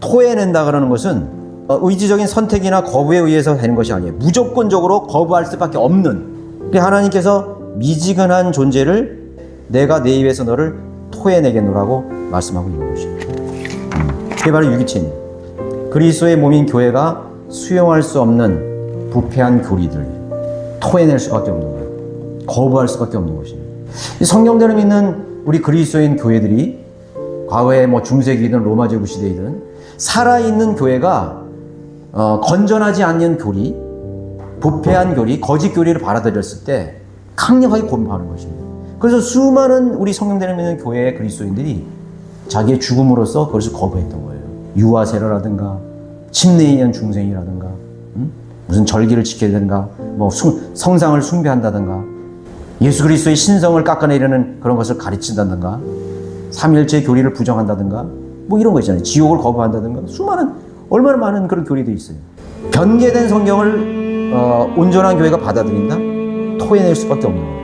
토해낸다 그러는 것은 어, 의지적인 선택이나 거부에 의해서 되는 것이 아니에요. 무조건적으로 거부할 수밖에 없는. 그래서 하나님께서 미지근한 존재를 내가 내 입에서 너를 토해내겠노라고 말씀하고 있는 것입니다. 음, 그게 바로 유기체입니다. 그리스도의 몸인 교회가 수용할 수 없는 부패한 교리들 토해낼 수밖에 없는 거예요. 거부할 수밖에 없는. 이 성경대로 믿는 우리 그리스도인 교회들이 과거에 뭐 중세기든 로마 제국 시대이든 살아있는 교회가 어, 건전하지 않는 교리, 부패한 교리, 거짓 교리를 받아들였을 때 강력하게 공부하는 것입니다. 그래서 수많은 우리 성경대로 믿는 교회의 그리스도인들이 자기의 죽음으로써 그것을 거부했던 거예요. 유아세라라든가 의한 중생이라든가 음? 무슨 절기를 지켜야 되는가 뭐 숭- 성상을 숭배한다든가 예수 그리스도의 신성을 깎아내리는 그런 것을 가르친다든가 삼일체 교리를 부정한다든가 뭐 이런 거 있잖아요. 지옥을 거부한다든가 수많은 얼마나 많은 그런 교리도 있어요. 변개된 성경을 어, 온전한 교회가 받아들인다? 토해낼 수밖에 없는 거예요.